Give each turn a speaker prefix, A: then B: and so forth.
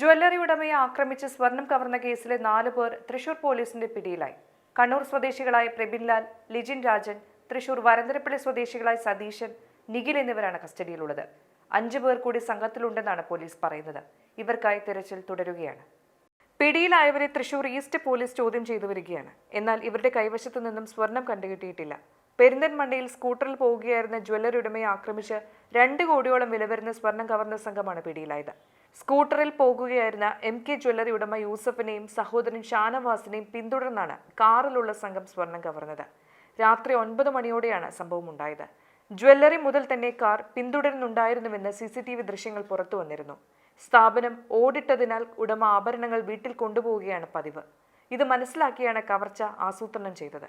A: Jewellery ഉടമയെ ആക്രമിച്ച് സ്വർണം കവർന്ന കേസിലെ നാല് പേർ തൃശൂർ പോലീസിന്റെ പിടിയിലായി. കണ്ണൂർ സ്വദേശികളായ പ്രബിൻലാൽ ലിജിൻ രാജൻ തൃശൂർ വരന്തരപ്പള്ളി സ്വദേശികളായ സതീശൻ നിഖിൽ എന്നിവരാണ് കസ്റ്റഡിയിലുള്ളത്. അഞ്ചു പേർ കൂടി സംഘത്തിലുണ്ടെന്നാണ് പോലീസ് പറയുന്നത്. ഇവർക്കായി തിരച്ചിൽ തുടരുകയാണ്. പിടിയിലായവരെ തൃശൂർ ഈസ്റ്റ് പോലീസ് ചോദ്യം ചെയ്തു വരികയാണ്. എന്നാൽ ഇവരുടെ കൈവശത്തു നിന്നും സ്വർണം കണ്ടുകിട്ടിയിട്ടില്ല. പെരിന്തൻമണ്ണയിൽ സ്കൂട്ടറിൽ പോവുകയായിരുന്ന ജ്വല്ലറി ഉടമയെ ആക്രമിച്ച് രണ്ട് കോടിയോളം വില വരുന്ന സ്വർണം കവർന്ന സംഘമാണ് പിടിയിലായത്. സ്കൂട്ടറിൽ പോകുകയായിരുന്ന എം കെ ജ്വല്ലറി ഉടമ യൂസഫിനെയും സഹോദരൻ ഷാനവാസിനെയും പിന്തുടർന്നാണ് കാറിലുള്ള സംഘം സ്വർണം കവർന്നത്. രാത്രി ഒൻപത് മണിയോടെയാണ് സംഭവം ഉണ്ടായത്. ജ്വല്ലറി മുതൽ തന്നെ കാർ പിന്തുടരുന്നുണ്ടായിരുന്നുവെന്ന് സി സി ടി വി ദൃശ്യങ്ങൾ പുറത്തു വന്നിരുന്നു. സ്ഥാപനം ഓടിട്ടതിനാൽ ഉടമ ആഭരണങ്ങൾ വീട്ടിൽ കൊണ്ടുപോവുകയാണ് പതിവ്. ഇത് മനസ്സിലാക്കിയാണ് കവർച്ച ആസൂത്രണം ചെയ്തത്.